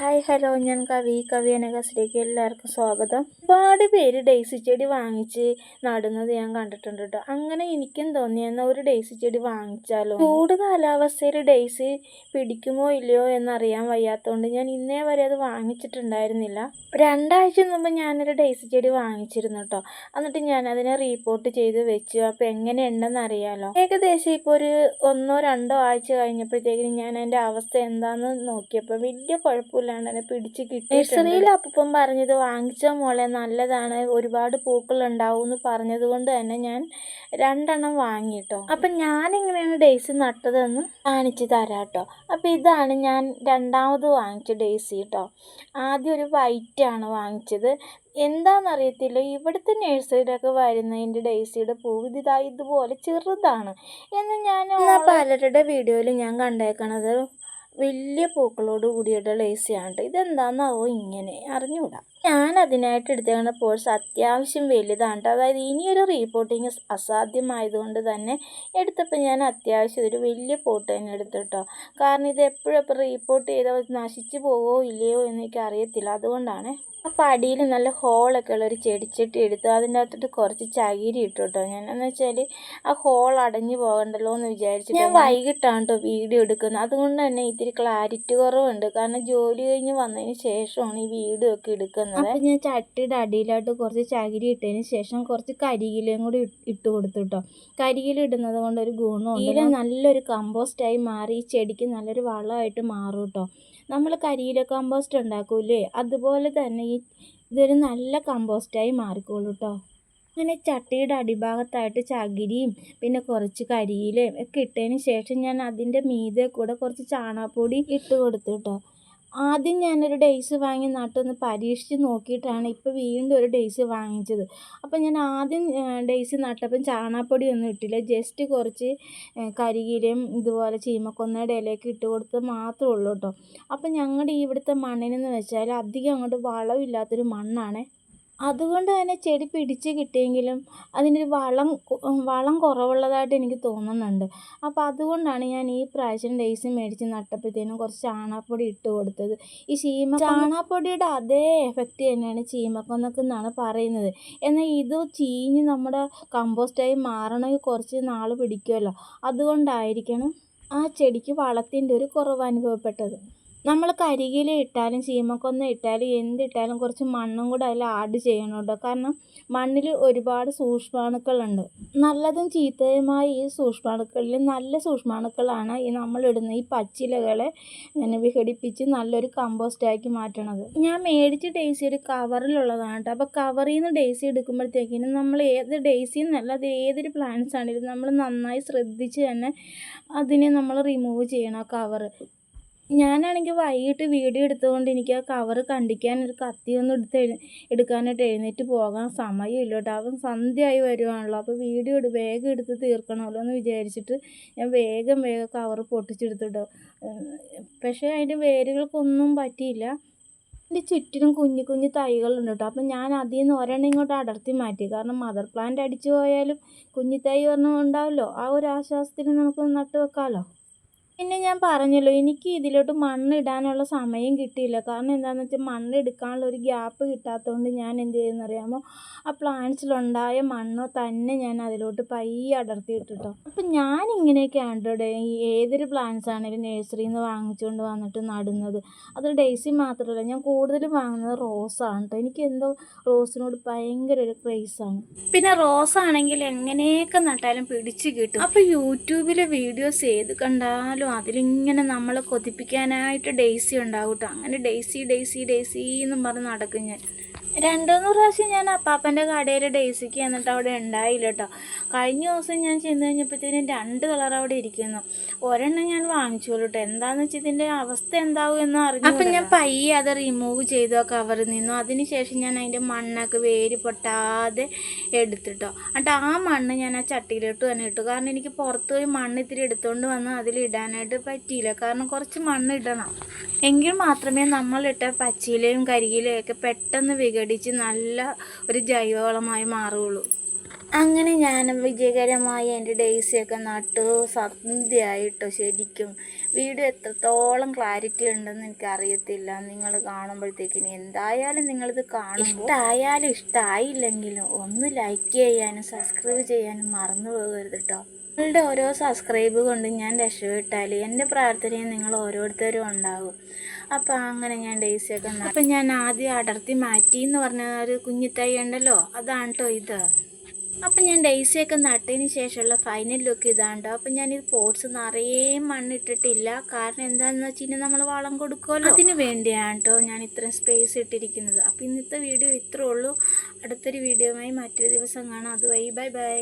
Hi hello ഞാൻ കവി കവി അനകസിലേക്ക് എല്ലാവർക്കും സ്വാഗതം. ഒരുപാട് പേര് ഡെയ്സി ചെടി വാങ്ങിച്ച് നടുന്നത് ഞാൻ കണ്ടിട്ടുണ്ട് കേട്ടോ. അങ്ങനെ എനിക്കും തോന്നി എന്നാൽ ഒരു ഡെയ്സി ചെടി വാങ്ങിച്ചാലോ? ചൂട് കാലാവസ്ഥയിൽ ഡെയ്സി പിടിക്കുമോ ഇല്ലയോ എന്നറിയാൻ വയ്യാത്തതുകൊണ്ട് ഞാൻ ഇന്നേ വരെ അത് വാങ്ങിച്ചിട്ടുണ്ടായിരുന്നില്ല. രണ്ടാഴ്ച മുമ്പ് ഞാനൊരു ഡെയ്സി ചെടി വാങ്ങിച്ചിരുന്നു കേട്ടോ. എന്നിട്ട് ഞാൻ അതിനെ റീപോർട്ട് ചെയ്ത് വെച്ചു. അപ്പോൾ എങ്ങനെയുണ്ടെന്ന് അറിയാലോ? ഏകദേശം ഇപ്പോൾ ഒരു ഒന്നോ രണ്ടോ ആഴ്ച കഴിഞ്ഞപ്പോഴത്തേക്കിനും ഞാൻ എന്റെ അവസ്ഥ എന്താണെന്ന് നോക്കിയപ്പോൾ വലിയ കുഴപ്പമില്ലാണ്ട് തന്നെ പിടിച്ച് കിട്ടി നഴ്സറിയിൽ അപ്പം പറഞ്ഞത് വാങ്ങിച്ച മോളെ നല്ലതാണ്. ഒരുപാട് പൂക്കൾ ഉണ്ടാവും എന്ന് പറഞ്ഞത് കൊണ്ട് തന്നെ ഞാൻ രണ്ടെണ്ണം വാങ്ങിട്ടോ. അപ്പം ഞാൻ എങ്ങനെയാണ് ഡേയ്സി നട്ടതെന്ന് കാണിച്ചു തരാം കേട്ടോ അപ്പം ഇതാണ് ഞാൻ രണ്ടാമത് വാങ്ങിച്ച ഡേയ്സി കേട്ടോ ആദ്യം ഒരു വൈറ്റ് ആണ് വാങ്ങിച്ചത്. എന്താണെന്നറിയത്തില്ല ഇവിടുത്തെ നഴ്സറിയിലൊക്കെ വരുന്നതിന്റെ ഡേയ്സിയുടെ പൂവ് ഇതാ ഇതുപോലെ ചെറുതാണ്. എന്ന് ഞാൻ പലരുടെ വീഡിയോയിൽ ഞാൻ കണ്ടേക്കണത് വലിയ പൂക്കളോട് കൂടിയുള്ള ലേസിയാണ് കേട്ടോ ഇതെന്താണെന്നാവോ ഇങ്ങനെ അറിഞ്ഞുകൂടാ. ഞാൻ അതിനായിട്ട് എടുത്തേക്കുന്ന പോഴ്സ് അത്യാവശ്യം വലുതാണ് കേട്ടോ അതായത് ഇനിയൊരു റീപോർട്ടിങ് അസാധ്യമായതുകൊണ്ട് തന്നെ എടുത്തപ്പോൾ ഞാൻ അത്യാവശ്യം ഒരു വലിയ പോട്ട് തന്നെ എടുത്തു കേട്ടോ കാരണം ഇത് എപ്പോഴും അപ്പോൾ റീപോർട്ട് ചെയ്താൽ നശിച്ചു പോവോ ഇല്ലയോ എന്ന് എനിക്ക് അറിയത്തില്ല. അതുകൊണ്ടാണ് അപ്പോൾ അടിയിൽ നല്ല ഹോളൊക്കെ ഉള്ള ഒരു ചെടിച്ചട്ടി എടുത്തു അതിന്റെ അകത്തോട്ട് കുറച്ച് ചകിരി ഇട്ടു കേട്ടോ ഞാൻ എന്ന് വെച്ചാൽ ആ ഹോൾ അടഞ്ഞു പോകണ്ടല്ലോ എന്ന് വിചാരിച്ചു ഞാൻ വൈകിട്ടാണ് കേട്ടോ വീഡിയോ എടുക്കുന്നത് അതുകൊണ്ട് തന്നെ ഇത്തിരി ക്ലാരിറ്റി കുറവുണ്ട്. കാരണം ജോലി കഴിഞ്ഞ് വന്നതിന് ശേഷമാണ് ഈ വീഡിയോ ഒക്കെ എടുക്കുന്നത് അപ്പോൾ ഞാൻ ചട്ടിയുടെ അടിയിലായിട്ട് കുറച്ച് ചകിരി ഇട്ടതിന് ശേഷം കുറച്ച് കരിയിലയും കൂടി ഇട്ട് കൊടുത്തു കേട്ടോ കരിയില ഇടുന്നത് കൊണ്ട് ഒരു ഗുണമുണ്ട്. ഇല നല്ലൊരു കമ്പോസ്റ്റായി മാറി ഈ ചെടിക്ക് നല്ലൊരു വളമായിട്ട് മാറും കേട്ടോ നമ്മൾ കരിയില കമ്പോസ്റ്റ് ഉണ്ടാക്കൂലേ അതുപോലെ തന്നെ ഈ ഇതൊരു നല്ല കമ്പോസ്റ്റായി മാറിക്കോളൂ കേട്ടോ അങ്ങനെ ചട്ടിയുടെ അടിഭാഗത്തായിട്ട് ചകിരിയും പിന്നെ കുറച്ച് കരിയിലയും ഒക്കെ ഇട്ടതിന് ശേഷം ഞാൻ അതിന്റെ മീതെ കൂടെ കുറച്ച് ചാണകപ്പൊടി ഇട്ട് കൊടുത്തു കേട്ടോ ആദ്യം ഞാനൊരു ഡേയ്സ് വാങ്ങി നട്ടൊന്ന് പരീക്ഷിച്ച് നോക്കിയിട്ടാണ് ഇപ്പോൾ വീണ്ടും ഒരു ഡേയ്സ് വാങ്ങിച്ചത്. അപ്പോൾ ഞാൻ ആദ്യം ഡേയ്സ് നട്ടപ്പം ചാണാപ്പൊടി ഒന്നും ഇട്ടില്ല. ജസ്റ്റ് കുറച്ച് കരിയിലയും ഇതുപോലെ ചീമക്കൊന്നയുടെ ഇലയൊക്കെ ഇട്ട് കൊടുത്ത് മാത്രമേ ഉള്ളൂ കേട്ടോ. അപ്പോൾ ഞങ്ങളുടെ ഇവിടുത്തെ മണ്ണിനെന്ന് വെച്ചാൽ അധികം അങ്ങോട്ട് വളമില്ലാത്തൊരു മണ്ണാണ്. അതുകൊണ്ട് തന്നെ ചെടി പിടിച്ച് കിട്ടിയെങ്കിലും അതിനൊരു വളം വളം കുറവുള്ളതായിട്ട് എനിക്ക് തോന്നുന്നുണ്ട്. അപ്പോൾ അതുകൊണ്ടാണ് ഞാൻ ഈ പ്രാവശ്യം ഡേയ്സ് മേടിച്ച് നട്ടപ്പോഴത്തേനും കുറച്ച് ചാണകപ്പൊടി ഇട്ട് കൊടുത്തത്. ഈ ചീമ ചാണകപ്പൊടിയുടെ അതേ എഫക്റ്റ് തന്നെയാണ് ചീമക്കൊന്നൊക്കെ എന്നാണ് പറയുന്നത്. എന്നാൽ ഇത് ചീഞ്ഞ് നമ്മുടെ കമ്പോസ്റ്റായി മാറണമെങ്കിൽ കുറച്ച് നാൾ പിടിക്കുമല്ലോ. അതുകൊണ്ടായിരിക്കണം ആ ചെടിക്ക് വളത്തിന്റെ ഒരു കുറവ് അനുഭവപ്പെട്ടത് നമ്മൾ കരികിൽ ഇട്ടാലും ചീമക്കൊന്ന ഇട്ടാലും എന്തിട്ടാലും കുറച്ച് മണ്ണും കൂടെ അതിൽ ആഡ് ചെയ്യണം കേട്ടോ. കാരണം മണ്ണിൽ ഒരുപാട് സൂക്ഷ്മാണുക്കളുണ്ട്. നല്ലതും ചീത്തയുമായ ഈ സൂക്ഷ്മാണുക്കളിൽ നല്ല സൂക്ഷ്മാണുക്കളാണ് ഈ നമ്മളിടുന്ന ഈ പച്ചിലകളെ ഇങ്ങനെ വിഘടിപ്പിച്ച് നല്ലൊരു കമ്പോസ്റ്റാക്കി മാറ്റണത്. ഞാൻ മേടിച്ച് ഡേസി ഒരു കവറിലുള്ളതാണ് കേട്ടോ. അപ്പോൾ കവറിൽ നിന്ന് ഡേസി എടുക്കുമ്പോഴത്തേക്കിനും നമ്മൾ ഏത് ഡേസി എന്നല്ല അത് ഏതൊരു പ്ലാന്റ്സ് ആണെങ്കിലും നമ്മൾ നന്നായി ശ്രദ്ധിച്ച് തന്നെ അതിനെ നമ്മൾ റിമൂവ് ചെയ്യണം ആ കവറ് ഞാനാണെങ്കിൽ വൈകിട്ട് വീഡിയോ എടുത്തുകൊണ്ട് എനിക്ക് ആ കവർ കണ്ടിക്കാൻ ഒരു കത്തിയൊന്നും എടുത്ത് എടുക്കാനായിട്ട് എഴുന്നേറ്റ് പോകാൻ സമയമില്ല കേട്ടോ അവൻ സന്ധ്യയായി വരുവാണല്ലോ. അപ്പോൾ വീഡിയോ എടു വേഗം എടുത്ത് തീർക്കണമല്ലോ എന്ന് വിചാരിച്ചിട്ട് ഞാൻ വേഗം വേഗം കവർ പൊട്ടിച്ചെടുത്തിട്ടോ. പക്ഷേ അതിന്റെ വേരുകൾക്കൊന്നും പറ്റിയില്ല. എന്റെ ചുറ്റിനും കുഞ്ഞു കുഞ്ഞു തൈകളുണ്ട് കേട്ടോ അപ്പം ഞാൻ അതിൽ നിന്ന് ഒരെണ്ണം ഇങ്ങോട്ട് അടർത്തി മാറ്റി. കാരണം മദർ പ്ലാന്റ് അടിച്ചു പോയാലും കുഞ്ഞു തൈ ഒരെണ്ണം ഉണ്ടാവുമല്ലോ. ആ ഒരു ആശ്വാസത്തിന് നമുക്ക് നട്ടു വെക്കാമല്ലോ പിന്നെ ഞാൻ പറഞ്ഞല്ലോ എനിക്ക് ഇതിലോട്ട് മണ്ണ് ഇടാനുള്ള സമയം കിട്ടിയില്ല. കാരണം എന്താണെന്ന് വെച്ചാൽ മണ്ണ് എടുക്കാനുള്ള ഒരു ഗ്യാപ്പ് കിട്ടാത്തതുകൊണ്ട് ഞാൻ എന്ത് ചെയ്യുമെന്നറിയാമോ ആ പ്ലാന്റ്സിലുണ്ടായ മണ്ണോ തന്നെ ഞാൻ അതിലോട്ട് പയ്യെ അടർത്തി ഇട്ടിട്ടോ അപ്പം ഞാൻ ഇങ്ങനെയൊക്കെയാണ് കേട്ടോ ഏതൊരു പ്ലാന്റ്സ് ആണെങ്കിലും നഴ്സറിയിൽ നിന്ന് വാങ്ങിച്ചുകൊണ്ട് വന്നിട്ട് നടുന്നത്. അത് ഡേയ്സി മാത്രമല്ല ഞാൻ കൂടുതലും വാങ്ങുന്നത് റോസാണ് കേട്ടോ എനിക്ക് എന്തോ റോസിനോട് ഭയങ്കര ഒരു ക്രേസാണ് പിന്നെ റോസ് ആണെങ്കിൽ എങ്ങനെയൊക്കെ നട്ടാലും പിടിച്ച് കിട്ടും. അപ്പോൾ യൂട്യൂബിലെ വീഡിയോസ് ഏത് കണ്ടാലും അതിലിങ്ങനെ നമ്മൾ കൊതിപ്പിക്കാനായിട്ട് ഡെയ്സി ഉണ്ടാവും കേട്ടോ അങ്ങനെ ഡെയ്സി ഡെയ്സി ഡെയ്സി എന്നും പറഞ്ഞ് നടക്കും ഞാൻ. രണ്ടു മൂന്ന് പ്രാവശ്യം ഞാൻ അപ്പാപ്പന്റെ കടയിൽ ഡേസിക്ക് എന്നിട്ട് അവിടെ ഉണ്ടായില്ല കേട്ടോ. കഴിഞ്ഞ ദിവസം ഞാൻ ചെന്ന് കഴിഞ്ഞപ്പോഴത്തേനും രണ്ട് കളർ അവിടെ ഇരിക്കുന്നു. ഒരെണ്ണം ഞാൻ വാങ്ങിച്ചോളൂ കേട്ടോ. എന്താണെന്ന് വെച്ചാൽ ഇതിന്റെ അവസ്ഥ എന്താവും എന്ന് അറിഞ്ഞു അപ്പം ഞാൻ പയ്യെ അത് റിമൂവ് ചെയ്തു ആ കവറിൽ നിന്നു അതിനുശേഷം ഞാൻ അതിന്റെ മണ്ണൊക്കെ വേര് പൊട്ടാതെ എടുത്തിട്ടോ. എന്നിട്ട് ആ മണ്ണ് ഞാൻ ആ ചട്ടിയിലോട്ട് തന്നെ ഇട്ടു. കാരണം എനിക്ക് പുറത്ത് പോയി മണ്ണ് ഇത്തിരി എടുത്തുകൊണ്ട് വന്ന് അതിലിടാനായിട്ട് പറ്റിയില്ല. കാരണം കുറച്ച് മണ്ണ് ഇടണം. എങ്കിൽ മാത്രമേ നമ്മളിട്ട പച്ചിലയും കരിയിലയും ഒക്കെ പെട്ടെന്ന് വിഘടിച്ച് നല്ല ഒരു ജൈവവളമായി മാറുകയുള്ളൂ. അങ്ങനെ ഞാൻ വിജയകരമായി എന്റെ ഡേയ്സിയൊക്കെ നട്ടു. സന്ധ്യയായിട്ടോ ശരിക്കും. വീഡിയോ എത്രത്തോളം ക്ലാരിറ്റി ഉണ്ടെന്ന് എനിക്ക് അറിയത്തില്ല നിങ്ങൾ കാണുമ്പോഴത്തേക്കിനി എന്തായാലും നിങ്ങളിത് കാണും ഇഷ്ടമായാലും ഇഷ്ടമായില്ലെങ്കിലും ഒന്ന് ലൈക്ക് ചെയ്യാനും സബ്സ്ക്രൈബ് ചെയ്യാനും മറന്നു പോകരുത് കേട്ടോ നിങ്ങളുടെ ഓരോ സബ്സ്ക്രൈബ് കൊണ്ട് ഞാൻ രക്ഷപ്പെട്ടാൽ എന്റെ പ്രാർത്ഥനയും നിങ്ങൾ ഓരോരുത്തരും ഉണ്ടാകും അപ്പോൾ അങ്ങനെ ഞാൻ ഡേയ്സിയൊക്കെ അപ്പം ഞാൻ ആദ്യം അടർത്തി മാറ്റി എന്ന് പറഞ്ഞ ഒരു കുഞ്ഞിത്തൈ ഉണ്ടല്ലോ? അതാണ് കേട്ടോ ഇത്. അപ്പം ഞാൻ ഡേയ്സിയൊക്കെ നട്ടതിന് ശേഷമുള്ള ഫൈനൽ ലുക്ക് ഇതാണ്ടോ? അപ്പം ഞാനിത് പോട്ട്സ് നിറയെ മണ്ണിട്ടിട്ടില്ല. കാരണം എന്താണെന്ന് വെച്ച് കഴിഞ്ഞാൽ നമ്മൾ വളം കൊടുക്കുമല്ലോ. അതിന് വേണ്ടിയാണ് കേട്ടോ ഞാൻ ഇത്രയും സ്പേസ് ഇട്ടിരിക്കുന്നത്. അപ്പം ഇന്നത്തെ വീഡിയോ ഇത്രേ ഉള്ളൂ. അടുത്തൊരു വീഡിയോയുമായി മറ്റൊരു ദിവസം കാണാം. അതുവഴി ബൈ ബൈ